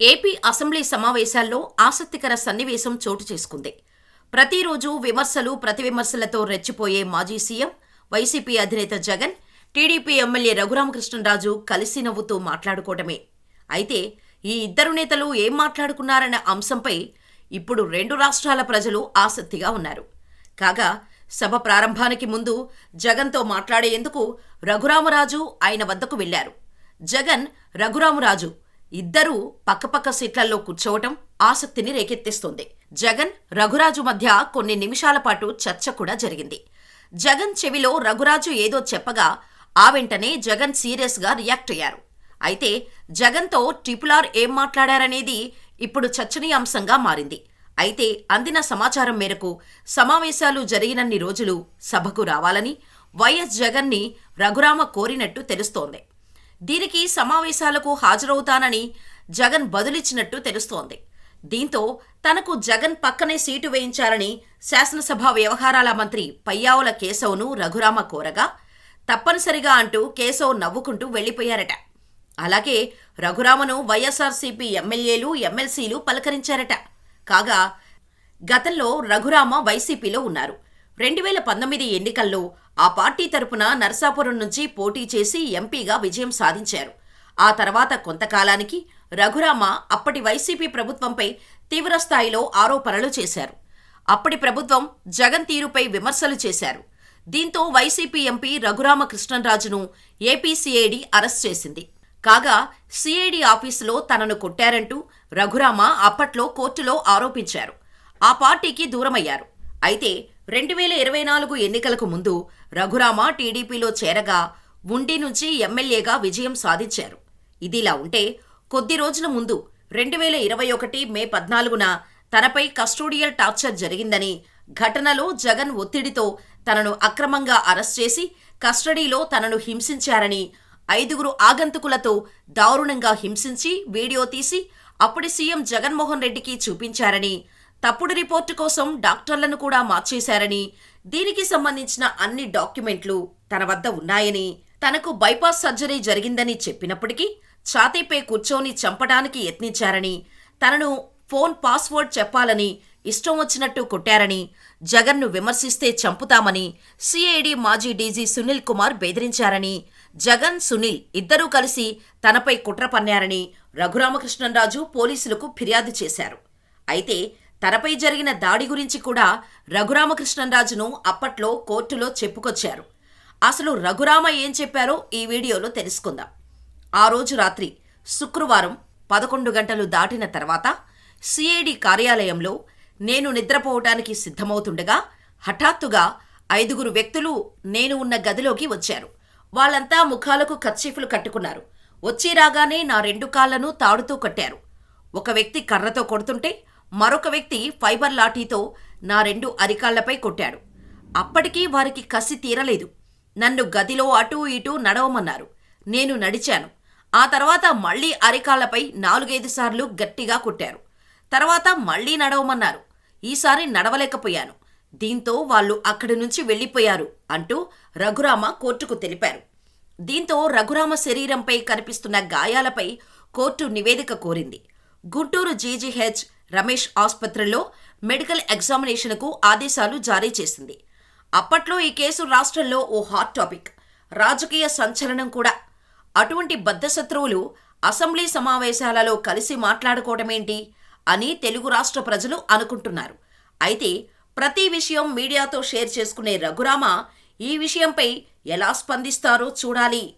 AP assembly సమావేశాల్లో ఆసక్తికర సన్నివేశం చోటు చేసుకుంది. ప్రతిరోజు విమర్శలు ప్రతివిమర్శలతో రెచ్చిపోయే మాజీ సీఎం వైసీపీ అధినేత జగన్ టీడీపీ ఎమ్మెల్యే రఘురామకృష్ణరాజు కలిసి నవ్వుతూ మాట్లాడుకోవటమే. అయితే ఈ ఇద్దరు నేతలు ఏం మాట్లాడుకున్నారన్న అంశంపై ఇప్పుడు రెండు రాష్ట్రాల ప్రజలు ఆసక్తిగా ఉన్నారు. కాగా సభ ప్రారంభానికి ముందు జగన్తో మాట్లాడేందుకు రఘురామరాజు ఆయన వద్దకు వెళ్ళారు జగన్ రఘురామరాజు ఇద్దరూ పక్కపక్క సీట్లలో కూర్చోవటం ఆసక్తిని రేకెత్తిస్తోంది. జగన్ రఘురాజు మధ్య కొన్ని నిమిషాల పాటు చర్చ కూడా జరిగింది. జగన్ చెవిలో రఘురాజు ఏదో చెప్పగా ఆ వెంటనే జగన్ సీరియస్గా రియాక్ట్ అయ్యారు. అయితే జగన్తో ట్రిపులార్ ఏం మాట్లాడారనేది ఇప్పుడు చర్చనీయాంశంగా మారింది. అయితే అందిన సమాచారం మేరకు సమావేశాలు జరిగినన్ని రోజులు సభకు రావాలని వైఎస్ జగన్ని రఘురామ కోరినట్టు తెలుస్తోంది. దీనికి సమావేశాలకు హాజరవుతానని జగన్ బదులిచ్చినట్టు తెలుస్తోంది. దీంతో తనకు జగన్ పక్కనే సీటు వేయించాలని శాసనసభ వ్యవహారాల మంత్రి పయ్యావుల కేశవ్ను రఘురామ కోరగా తప్పనిసరిగా అంటూ కేశవ్ నవ్వుకుంటూ వెళ్ళిపోయారట అలాగే రఘురామను వైఎస్ఆర్సీపీ ఎమ్మెల్యేలు ఎమ్మెల్సీలు పలకరించారట. కాగా గతంలో రఘురామ వైసీపీలో ఉన్నారు. రెండు వేల పంతొమ్మిది ఎన్నికల్లో ఆ పార్టీ తరపున నర్సాపురం నుంచి పోటీ చేసి ఎంపీగా విజయం సాధించారు. ఆ తర్వాత కొంతకాలానికి రఘురామ అప్పటి వైసీపీ ప్రభుత్వంపై తీవ్రస్థాయిలో ఆరోపణలు చేశారు. అప్పటి ప్రభుత్వం జగన్ తీరుపై విమర్శలు చేశారు. దీంతో వైసీపీ ఎంపీ రఘురామ కృష్ణరాజును ఏపీసీఐడి అరెస్ట్ చేసింది. కాగా సిఐడి ఆఫీసులో తనను కొట్టారంటూ రఘురామ అప్పట్లో కోర్టులో ఆరోపించారు. ఆ పార్టీకి దూరమయ్యారు. అయితే రెండు వేల ఇరవై నాలుగు ఎన్నికలకు ముందు రఘురామ టీడీపీలో చేరగా ఉండి నుంచి ఎమ్మెల్యేగా విజయం సాధించారు. ఇదిలా ఉంటే కొద్ది రోజుల ముందు రెండు వేల ఇరవై ఒకటి మే పద్నాలుగున తనపై కస్టోడియల్ టార్చర్ జరిగిందని ఘటనలో జగన్ ఒత్తిడితో తనను అక్రమంగా అరెస్ట్ చేసి కస్టడీలో తనను హింసించారని ఐదుగురు ఆగంతుకులతో దారుణంగా హింసించి వీడియో తీసి అప్పటి సీఎం జగన్మోహన్ రెడ్డికి చూపించారని తప్పుడు రిపోర్టు కోసం డాక్టర్లను కూడా మార్చేశారని దీనికి సంబంధించిన అన్ని డాక్యుమెంట్లు తన వద్ద ఉన్నాయని తనకు బైపాస్ సర్జరీ జరిగిందని చెప్పినప్పటికీ ఛాతీపై కూర్చొని చంపడానికి యత్నించారని తనను ఫోన్ పాస్వర్డ్ చెప్పాలని ఇష్టం వచ్చినట్టు కొట్టారని జగన్ను విమర్శిస్తే చంపుతామని సిఐడి మాజీ డీజీ సునీల్ కుమార్ బెదిరించారని జగన్ సునీల్ ఇద్దరూ కలిసి తనపై కుట్ర పన్నారని రఘురామకృష్ణరాజు పోలీసులకు ఫిర్యాదు చేశారు. అయితే తనపై జరిగిన దాడి గురించి కూడా రఘురామకృష్ణరాజును అప్పట్లో కోర్టులో చెప్పుకొచ్చారు. అసలు రఘురామ ఏం చెప్పారో ఈ వీడియోలో తెలుసుకుందాం. ఆ రోజు రాత్రి శుక్రవారం పదకొండు గంటలు దాటిన తర్వాత సిఐడి కార్యాలయంలో నేను నిద్రపోవటానికి సిద్ధమవుతుండగా హఠాత్తుగా ఐదుగురు వ్యక్తులు నేను ఉన్న గదిలోకి వచ్చారు. వాళ్ళంతా ముఖాలకు కర్చీఫ్లు కట్టుకున్నారు. వచ్చి రాగానే నా రెండు కాళ్ళను తాడుతూ కట్టారు. ఒక వ్యక్తి కర్రతో కొడుతుంటే మరొక వ్యక్తి ఫైబర్ లాఠీతో నా రెండు అరికాళ్ళపై కొట్టాడు. అప్పటికీ వారికి కసి తీరలేదు. నన్ను గదిలో అటూ ఇటూ నడవమన్నారు. నేను నడిచాను. ఆ తర్వాత మళ్ళీ అరికాళ్ళపై నాలుగైదు సార్లు గట్టిగా కొట్టారు. తర్వాత మళ్ళీ నడవమన్నారు. ఈసారి నడవలేకపోయాను. దీంతో వాళ్ళు అక్కడి నుంచి వెళ్ళిపోయారు అంటూ రఘురామ కోర్టుకు తెలిపారు. దీంతో రఘురామ శరీరంపై కనిపిస్తున్న గాయాలపై కోర్టు నివేదిక కోరింది. గుంటూరు జీజీహెచ్ రమేష్ ఆసుపత్రిలో మెడికల్ ఎగ్జామినేషన్కు ఆదేశాలు జారీ చేసింది. అప్పట్లో ఈ కేసు రాష్ట్రంలో ఓ హాట్ టాపిక్ రాజకీయ సంచలనం కూడా. అటువంటి బద్ధశత్రువులు అసెంబ్లీ సమావేశాలలో కలిసి మాట్లాడుకోవటమేంటి అని తెలుగు రాష్ట్ర ప్రజలు అనుకుంటున్నారు. అయితే ప్రతి విషయం మీడియాతో షేర్ చేసుకునే రఘురామ ఈ విషయంపై ఎలా స్పందిస్తారో చూడాలి.